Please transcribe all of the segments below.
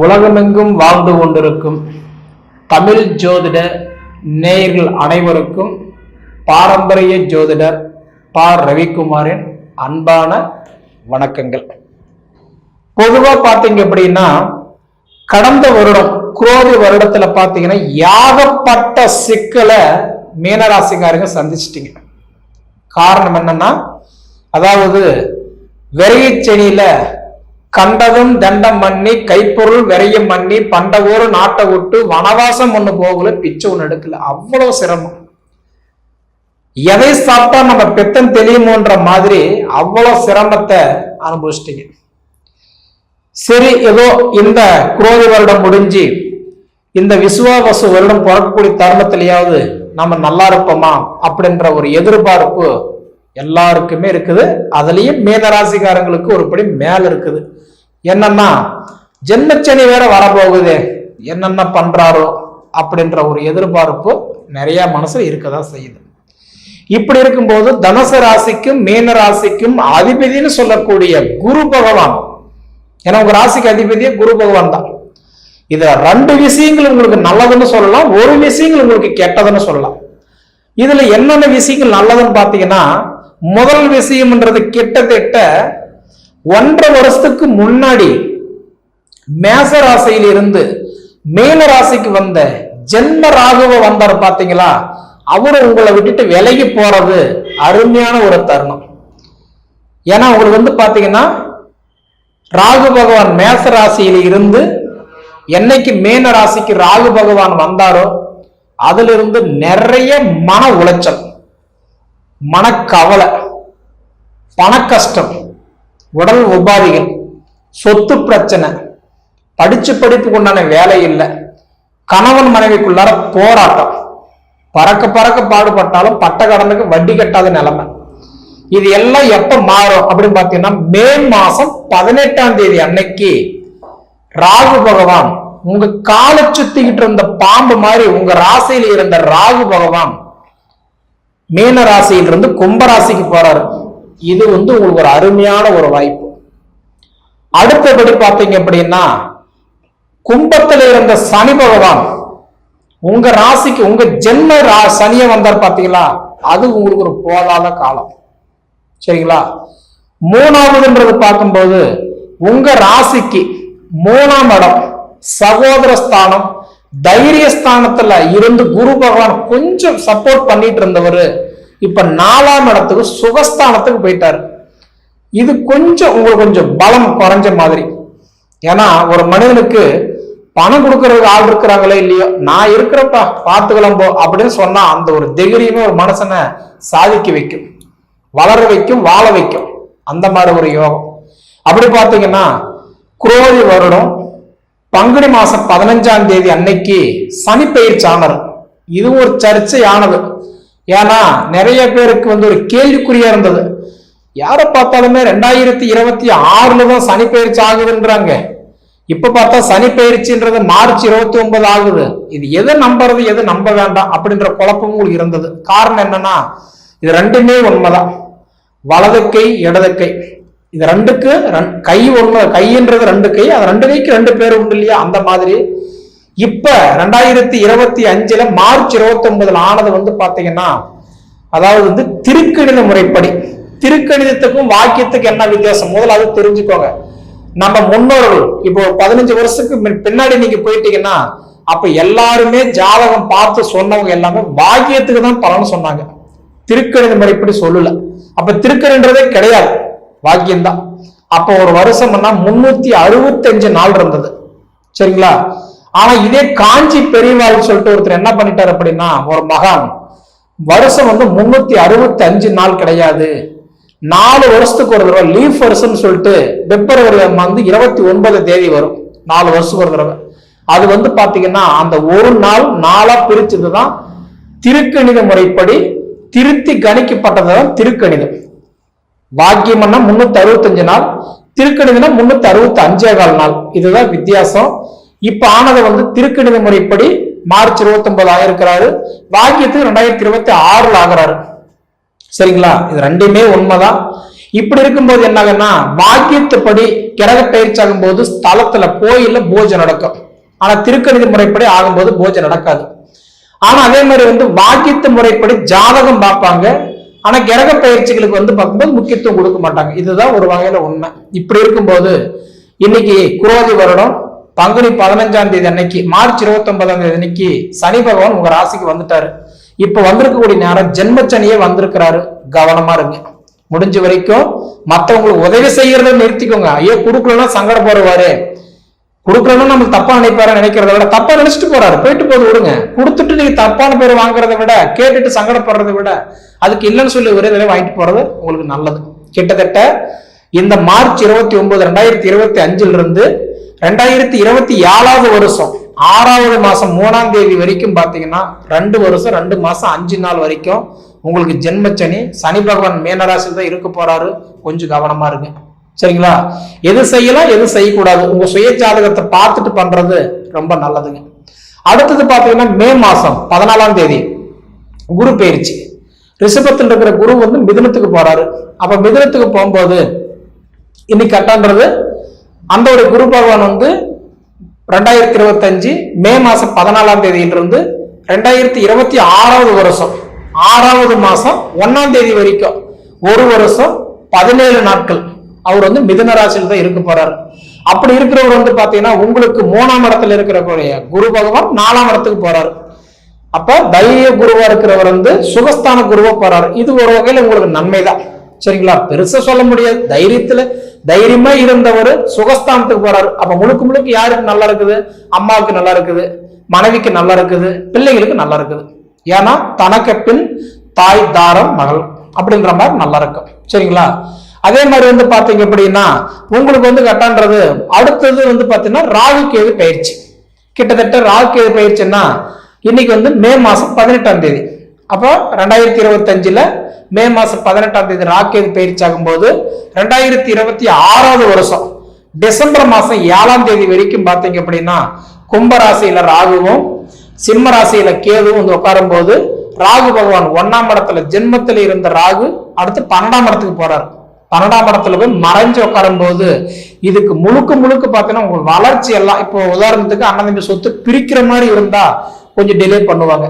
உலகமெங்கும் வாழ்ந்து கொண்டிருக்கும் தமிழ் ஜோதிட நேயர்கள் அனைவருக்கும் பாரம்பரிய ஜோதிடர் பா. ரவிக்குமாரின் அன்பான வணக்கங்கள். பொதுவாக பார்த்தீங்க அப்படின்னா கடந்த வருடம் குரோதி வருடத்துல பார்த்தீங்கன்னா யாகப்பட்ட சிக்கலை மீனராசிக்காரங்க சந்திச்சிட்டீங்க. காரணம் என்னன்னா அதாவது விரையச்செனியில கண்டதும் தண்டம் பண்ணி கைப்பொருள் விரையம் பண்ணி பண்ட நாட்டை விட்டு வனவாசம் ஒண்ணு போகல பிச்சை ஒண்ணு எடுக்கல. அவ்வளவு சிரமம். எதை சாப்பிட்டா நம்ம பெத்தம் தெரியுமோன்ற மாதிரி அவ்வளவு சிரமத்தை அனுபவிச்சிட்டீங்க. சரி ஏதோ இந்த குரோதி வருடம் முடிஞ்சு இந்த விசுவாவசு வருடம் பிறக்கக்கூடிய தருணத்திலேயாவது நம்ம நல்லா இருப்போமா? அப்படின்ற ஒரு எதிர்பார்ப்பு எல்லாருக்குமே இருக்குது. அதுலேயும் மீனராசிக்காரங்களுக்கு ஒரு படி மேலே இருக்குது. என்னன்னா ஜென்மச்சனி வேற வரப்போகுது. என்னென்ன பண்றாரோ அப்படின்ற ஒரு எதிர்பார்ப்பு நிறைய மனசுல இருக்கதா செய்யுது. இப்படி இருக்கும்போது தனுசு ராசிக்கும் மீன ராசிக்கும் அதிபதினு சொல்லக்கூடிய குரு பகவான். ஏன்னா உங்க ராசிக்கு அதிபதியே குரு பகவான் தான். இதுல ரெண்டு விஷயங்கள் உங்களுக்கு நல்லதுன்னு சொல்லலாம் ஒரு விஷயங்கள் உங்களுக்கு கெட்டதுன்னு சொல்லலாம். இதுல என்னென்ன விஷயங்கள் நல்லதுன்னு பாத்தீங்கன்னா முதல் விஷயம்ன்றது கிட்டத்தட்ட ஒன்றரை வருஷத்துக்கு முன்னாடி மேச ராசியில இருந்து மேல ராசிக்கு வந்த ஜென்ம ராகுவ வந்தார் பாத்தீங்களா? அவரு உங்களை விட்டுட்டு விலகி போறது அருமையான ஒரு தருணம். ஏன்னா உங்களுக்கு வந்து பாத்தீங்கன்னா ராகு பகவான் மேச ராசியில இருந்து என்னைக்கு மேன ராசிக்கு ராகு பகவான் வந்தாரோ அதுல இருந்து நிறைய மன உளைச்சல். மனக்கவலை பணக்கஷ்டம் உடல் உபாதைகள் சொத்து பிரச்சனை படிச்சு படிப்புக்கு உண்டான வேலை இல்லை கணவன் மனைவிக்குள்ளார போராட்டம். பறக்க பறக்க பாடுபட்டாலும் பட்ட கடனுக்கு வட்டி கட்டாத நிலைமை. இது எல்லாம் எப்ப மாறும் அப்படின்னு பாத்தீங்கன்னா மே மாசம் பதினெட்டாம் தேதி அன்னைக்கு ராகு பகவான் உங்க காலை சுத்திக்கிட்டு இருந்த பாம்பு மாதிரி உங்க ராசியில் இருந்த ராகு பகவான் மீன ராசியிலிருந்து கும்ப போறாரு. இது வந்து உங்களுக்கு ஒரு அருமையான ஒரு வாய்ப்பு. அடுத்தபடி பார்த்தீங்க அப்படின்னா கும்பத்தில் இருந்த சனி பகவான் உங்க ராசிக்கு உங்க ஜென்ம ரா சனிய வந்தார் பார்த்தீங்களா? அது உங்களுக்கு ஒரு போதாத காலம். சரிங்களா? மூணாவதுன்றது பார்க்கும்போது உங்க ராசிக்கு மூணாம் இடம் சகோதர ஸ்தானம் தைரியஸ்தானத்துல இருந்து குரு பகவான் கொஞ்சம் சப்போர்ட் பண்ணிட்டு இருந்தவர் இப்ப நாலாம் இடத்துக்கு சுகஸ்தானத்துக்கு போயிட்டாரு. இது கொஞ்சம் உங்களுக்கு கொஞ்சம் பலம் குறைஞ்ச மாதிரி. ஏன்னா ஒரு மனிதனுக்கு பணம் கொடுக்கறதுக்கு ஆள் இருக்கிறாங்களே இல்லையோ நான் இருக்கிறப்பா பார்த்துக்கலாம் போ அப்படின்னு சொன்னா அந்த ஒரு தைரியமே ஒரு மனுஷனை சாதிக்க வைக்கும். வளர வைக்கும் வாழ வைக்கும். அந்த மாதிரி ஒரு யோகம். அப்படி பார்த்தீங்கன்னா குரோதி வருடம் பங்குனி மாசம் பதினஞ்சாம் தேதி அன்னைக்கு சனிப்பெயர் சாமர். இது ஒரு சர்ச்சையானது. ஏன்னா நிறைய பேருக்கு வந்து ஒரு கேள்விக்குறியா இருந்தது. யாரை பார்த்தாலுமே ரெண்டாயிரத்தி இருபத்தி ஆறுல தான் சனி பயிற்சி ஆகுதுன்றாங்க இப்ப பார்த்தா சனி பயிற்சின்றது மார்ச் இருபத்தி ஒன்பது ஆகுது. இது எதை நம்புறது எதை நம்ப வேண்டாம் அப்படின்ற குழப்பமும் உங்களுக்கு இருந்தது. காரணம் என்னன்னா இது ரெண்டுமே உண்மைதான். வலது கை இடது கை. இது ரெண்டுக்கு ரெண்- கை ஒண்ணு கைன்றது ரெண்டு கை அது ரெண்டு கைக்கு ரெண்டு பேர் உண்டு இல்லையா? அந்த மாதிரி. இப்ப ரெண்டாயிரத்தி இருபத்தி அஞ்சுல மார்ச் இருபத்தி ஒன்பதுல ஆனது வந்து பாத்தீங்கன்னா அதாவது வந்து திருக்கணித முறைப்படி. திருக்கணிதத்துக்கும் வாக்கியத்துக்கு என்ன வித்தியாசம்? முதல்ல அது தெரிஞ்சுக்கோங்க. நம்ம முன்னோர்கள் இப்போ பதினஞ்சு வருஷத்துக்கு முன்- பின்னாடி நீங்க போயிட்டீங்கன்னா அப்ப எல்லாருமே ஜாதகம் பார்த்து சொன்னவங்க எல்லாமே வாக்கியத்துக்கு தான் பலன் சொன்னாங்க. திருக்கணித முறைப்படி சொல்லல. அப்ப திருக்கணின்றதே கிடையாது. பாக்கியம்தான் அப்போ ஒரு வருஷம்னா முன்னூத்தி அறுபத்தஞ்சு நாள் இருந்தது. சரிங்களா? ஆனா இதே காஞ்சி பெரியவாள் சொல்லிட்டு ஒருத்தர் என்ன பண்ணிட்டார் அப்படின்னா ஒரு மகான். வருஷம் வந்து முன்னூத்தி அறுபத்தி அஞ்சு நாள் கிடையாது. நாலு வருஷத்துக்கு ஒரு தடவை லீஃப் வருஷம்னு சொல்லிட்டு பிப்ரவரி வந்து இருபத்தி ஒன்பது தேதி வரும். நாலு வருஷத்துக்கு ஒரு தடவை. அது வந்து பாத்தீங்கன்னா அந்த ஒரு நாள் நாளா பிரிச்சதுதான் திருக்கணித முறைப்படி திருத்தி கணிக்கப்பட்டதுதான் திருக்கணிதம். வாக்கியம்னா முன்னூத்தி அறுபத்தஞ்சு நாள் திருக்கணிதம்னா முன்னூத்தி அறுபத்தி அஞ்சே கால் நாள். இதுதான் வித்தியாசம். இப்ப ஆனதை வந்து திருக்கணித முறைப்படி மார்ச் இருபத்தி ஒன்பது ஆயிருக்கிறாரு வாக்கியத்துக்கு ரெண்டாயிரத்தி இருபத்தி ஆறுல ஆகுறாரு. சரிங்களா? இது ரெண்டுமே உண்மைதான். இப்படி இருக்கும்போது என்னாகன்னா வாக்கியத்துப்படி கிரக பயிற்சி ஆகும்போது ஸ்தலத்துல கோயில்ல பூஜை நடக்கும். ஆனா திருக்கணித முறைப்படி ஆகும்போது பூஜை நடக்காது. ஆனா அதே மாதிரி வந்து வாக்கியத்து முறைப்படி ஜாதகம் பார்ப்பாங்க. ஆனா கிரக பயிற்சிகளுக்கு வந்து பார்க்கும்போது முக்கியத்துவம் கொடுக்க மாட்டாங்க. இதுதான் ஒரு வகையில உண்மை. இப்படி இருக்கும்போது இன்னைக்கு குரோதி வருடம் பங்குனி பதினஞ்சாம் தேதி அன்னைக்கு மார்ச் இருபத்தி ஒன்பதாம் தேதி அன்னைக்கு சனி பகவான் உங்க ராசிக்கு வந்துட்டாரு. இப்ப வந்திருக்கக்கூடிய நேரம் ஜென்மச்சனியே வந்திருக்கிறாரு. கவனமா இருங்க. முடிஞ்ச வரைக்கும் மற்றவங்களுக்கு உதவி செய்யறத நிறுத்திக்கோங்க. ஐயோ கொடுக்கலன்னா சங்கடம் போடுவாரு. கொடுக்கணும்னு நம்ம தப்பா நினைப்பாரு நினைக்கிறத விட தப்பா நினைச்சிட்டு போறாரு. போயிட்டு போது விடுங்க. கொடுத்துட்டு நீங்க தப்பான பேர் வாங்குறத விட கேட்டுட்டு சங்கடப்படுறதை விட அதுக்கு இல்லைன்னு சொல்லி ஒரே தடவை வாங்கிட்டு போறது உங்களுக்கு நல்லது. கிட்டத்தட்ட இந்த மார்ச் இருபத்தி ஒன்பது ரெண்டாயிரத்தி இருபத்தி அஞ்சுல இருந்து ரெண்டாயிரத்தி இருபத்தி ஏழாவது வருஷம் ஆறாவது மாசம் மூணாம் தேதி வரைக்கும் பாத்தீங்கன்னா ரெண்டு வருஷம் ரெண்டு மாசம் அஞ்சு நாள் வரைக்கும் உங்களுக்கு ஜென்மச்சனி சனி பகவான் மீனராசியில் தான் இருக்க போறாரு. கொஞ்சம் கவனமா இருங்க. சரிங்களா? எது செய்யலாம் எது செய்யக்கூடாது? உங்க சுய ஜாதகத்தை பார்த்துட்டு பண்றது ரொம்ப நல்லதுங்க. அடுத்தது பார்த்தீங்கன்னா மே மாசம் பதினாலாம் தேதி குரு பயிற்சி ரிஷபத்தில் இருக்கிற குரு வந்து மிதுனத்துக்கு போறாரு. அப்ப மிதுனத்துக்கு போகும்போது இன்னைக்கு கட்டான்றது அந்த ஒரு குரு பகவான் வந்து ரெண்டாயிரத்தி இருபத்தஞ்சு மே மாசம் பதினாலாம் தேதியிலிருந்து ரெண்டாயிரத்தி இருபத்தி ஆறாவது வருஷம் ஆறாவது மாசம் ஒன்னாம் தேதி வரைக்கும் ஒரு வருஷம் பதினேழு நாட்கள். அவர் வந்து மிதன ராசியில் தான் இருக்க போறாரு. அப்படி இருக்கிறவர் வந்து பாத்தீங்கன்னா உங்களுக்கு மூணாம் இடத்துல இருக்கிறக்கூடிய குரு பகவான் நாலாம் இடத்துக்கு போறாரு. அப்ப தைரிய குருவா இருக்கிறவர் வந்து சுகஸ்தான குருவா போறாரு. இது ஒரு வகையில உங்களுக்கு நன்மைதான். சரிங்களா? பெருசா சொல்ல முடியாது. தைரியத்துல தைரியமா இருந்தவர் சுகஸ்தானத்துக்கு போறாரு. அப்ப முழுக்க முழுக்க யாருக்கு நல்லா இருக்குது? அம்மாவுக்கு நல்லா இருக்குது. மனைவிக்கு நல்லா இருக்குது. பிள்ளைகளுக்கு நல்லா இருக்குது. ஏன்னா தனக்கு பின் தாய் தாரம் மகள் அப்படின்ற மாதிரி நல்லா இருக்கும். சரிங்களா? அதே மாதிரி வந்து பார்த்தீங்க அப்படின்னா உங்களுக்கு வந்து கட்டான்றது அடுத்தது வந்து பார்த்தீங்கன்னா ராகு கேது பயிற்சி. கிட்டத்தட்ட ராகு கேது பயிற்சின்னா இன்னைக்கு வந்து மே மாதம் பதினெட்டாம் தேதி. அப்போ ரெண்டாயிரத்தி இருபத்தஞ்சில் மே மாதம் பதினெட்டாம் தேதி ராக்கேது பயிற்சி ஆகும்போது ரெண்டாயிரத்தி இருபத்தி ஆறாவது வருஷம் டிசம்பர் மாதம் ஏழாம் தேதி வரைக்கும் பார்த்தீங்க அப்படின்னா கும்பராசியில் ராகுவும் சிம்ம ராசியில கேதுவும் வந்து உட்காரும் போது ராகு பகவான் ஒன்னாம் இடத்துல ஜென்மத்தில் இருந்த ராகு அடுத்து பன்னெண்டாம் இடத்துக்கு போறாரு. பன்னெண்டாம் இடத்துல போய் மறைஞ்சு உட்காரும் போது இதுக்கு முழுக்க முழுக்க பார்த்தீங்கன்னா உங்க வளர்ச்சி எல்லாம் இப்போ உதாரணத்துக்கு அண்ணன் தம்பி சொத்து பிரிக்கிற மாதிரி இருந்தா கொஞ்சம் டிலே பண்ணுவாங்க.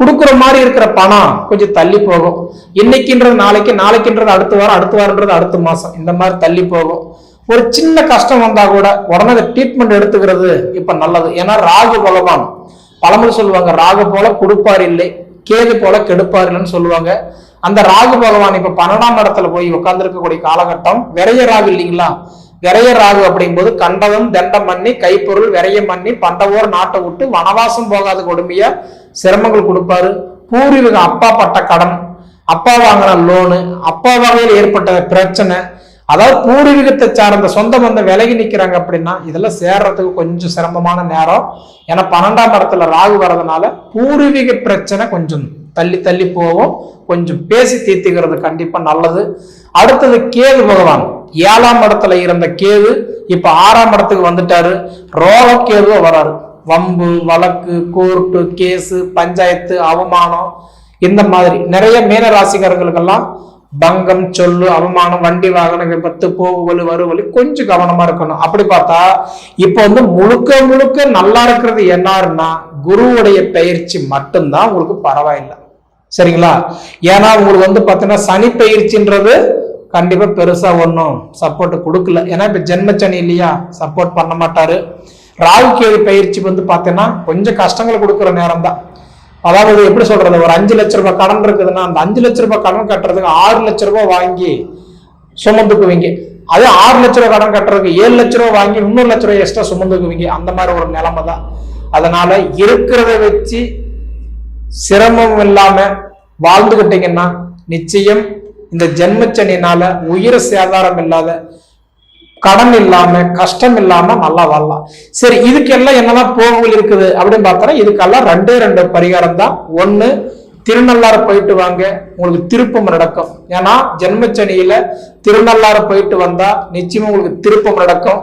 கொடுக்குற மாதிரி இருக்கிற பணம் கொஞ்சம் தள்ளி போகும். இன்னைக்குன்றது நாளைக்கு நாளைக்குன்றது அடுத்த வாரம் அடுத்த வாரம்ன்றது அடுத்த மாசம். இந்த மாதிரி தள்ளி போகும். ஒரு சின்ன கஷ்டம் வந்தா கூட உடனே அதை ட்ரீட்மெண்ட் எடுத்துக்கிறது இப்ப நல்லது. ஏன்னா ராகு பகவான் பழமொழி சொல்லுவாங்க ராகு போல கொடுப்பார் இல்லை. கேது போல கெடுப்பார் சொல்லுவாங்க. அந்த ராகு பகவான் இப்ப பன்னெண்டாம் இடத்துல போய் உட்கார்ந்து இருக்கக்கூடிய காலகட்டம் விரைய ராகு இல்லைங்களா? விரைய ராகு அப்படிங்கும்போது கண்டவன் தண்டம் பண்ணி கைப்பொருள் விரையம் பண்ணி பண்டவோர் நாட்டை விட்டு வனவாசம் போகாத கொடுமையா சிரமங்கள் கொடுப்பாரு. பூர்வீக அப்பா பட்ட கடன் அப்பா வாங்கின லோனு அப்பா வகையில் ஏற்பட்ட பிரச்சனை அதாவது பூர்வீகத்தை சார்ந்த சொந்த பந்த விலகி நிற்கிறாங்க அப்படின்னா இதெல்லாம் சேர்றதுக்கு கொஞ்சம் சிரமமான நேரம். ஏன்னா பன்னெண்டாம் இடத்துல ராகு வர்றதுனால பூர்வீக பிரச்சனை கொஞ்சம் தள்ளி தள்ளி போகும். கொஞ்சம் பேசி தீர்த்துக்கிறது கண்டிப்பா நல்லது. அடுத்தது கேது பகவான். ஏழாம் இடத்துல இருந்த கேது இப்ப ஆறாம் இடத்துக்கு வந்துட்டாரு. ரோக கேதுவா வராரு. வம்பு வழக்கு கோர்ட்டு கேஸு பஞ்சாயத்து அவமானம் இந்த மாதிரி நிறைய மீன ராசிக்காரர்களுக்கெல்லாம் பங்கம் சொல்லு அவமானம் வண்டி வாகன விபத்து போகுவலு வருவலி கொஞ்சம் கவனமா இருக்கணும். அப்படி பார்த்தா இப்ப வந்து முழுக்க முழுக்க நல்லா இருக்கிறது என்னாருன்னா குருவுடைய பயிற்சி மட்டும்தான் உங்களுக்கு பரவாயில்லை. சரிங்களா? ஏன்னா உங்களுக்கு வந்து பார்த்தீங்கன்னா சனி பயிற்சின்றது கண்டிப்பா பெருசா ஒன்றும் சப்போர்ட் கொடுக்கல. ஏன்னா இப்ப ஜென்மச்சனி இல்லையா? சப்போர்ட் பண்ண மாட்டாரு. ராகு கேது பயிற்சி வந்து பார்த்தீங்கன்னா கொஞ்சம் கஷ்டங்கள் கொடுக்குற நேரம் தான் அதாவது எப்படி சொல்றது ஒரு அஞ்சு லட்ச ரூபாய் கடன் இருக்குதுன்னா அந்த அஞ்சு லட்ச ரூபாய் கடன் கட்டுறதுக்கு ஆறு லட்ச ரூபாய் வாங்கி சுமந்துக்குவீங்க. அதே ஆறு லட்ச ரூபாய் கடன் கட்டுறதுக்கு ஏழு லட்ச ரூபாய் வாங்கி இன்னொரு லட்ச ரூபாய் எக்ஸ்ட்ரா சுமந்துக்குவீங்க. அந்த மாதிரி ஒரு நிலைமை தான். அதனால இருக்கிறத வச்சு சிரமம் இல்லாம வாழ்ந்துகிட்டீங்கன்னா நிச்சயம் இந்த ஜென்மச்சனினால உயிர் சேதாரம் இல்லாத கடன் இல்லாம கஷ்டம் இல்லாம நல்லா வாழலாம். சரி இதுக்கெல்லாம் என்னெல்லாம் போகல் இருக்குது அப்படின்னு பார்த்தா இதுக்கெல்லாம் ரெண்டே ரெண்டு பரிகாரம் தான். ஒன்று திருநள்ளாறு போயிட்டு வாங்க. உங்களுக்கு திருப்பம் நடக்கும். ஏன்னா ஜென்மச்சனியில திருநள்ளாறு போயிட்டு வந்தா நிச்சயமா உங்களுக்கு திருப்பம் நடக்கும்.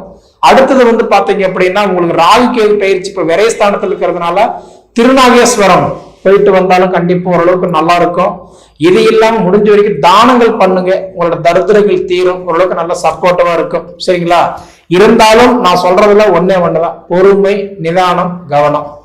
அடுத்தது வந்து பாத்தீங்க அப்படின்னா உங்களுக்கு ராகு கேது பயிற்சி இப்ப விரைஸ்தானத்தில் இருக்கிறதுனால திருநாகேஸ்வரம். போயிட்டு வந்தாலும் கண்டிப்பாக ஓரளவுக்கு நல்லா இருக்கும். இது இல்லாமல் முடிஞ்ச வரைக்கும் தானங்கள் பண்ணுங்க. உங்களோட தரித்திரங்கள் தீரும். ஓரளவுக்கு நல்ல சப்போர்ட்டிவாக இருக்கும். சரிங்களா? இருந்தாலும் நான் சொல்றதுல ஒன்னே ஒண்ணுதான். பொறுமை நிதானம் கவனம்.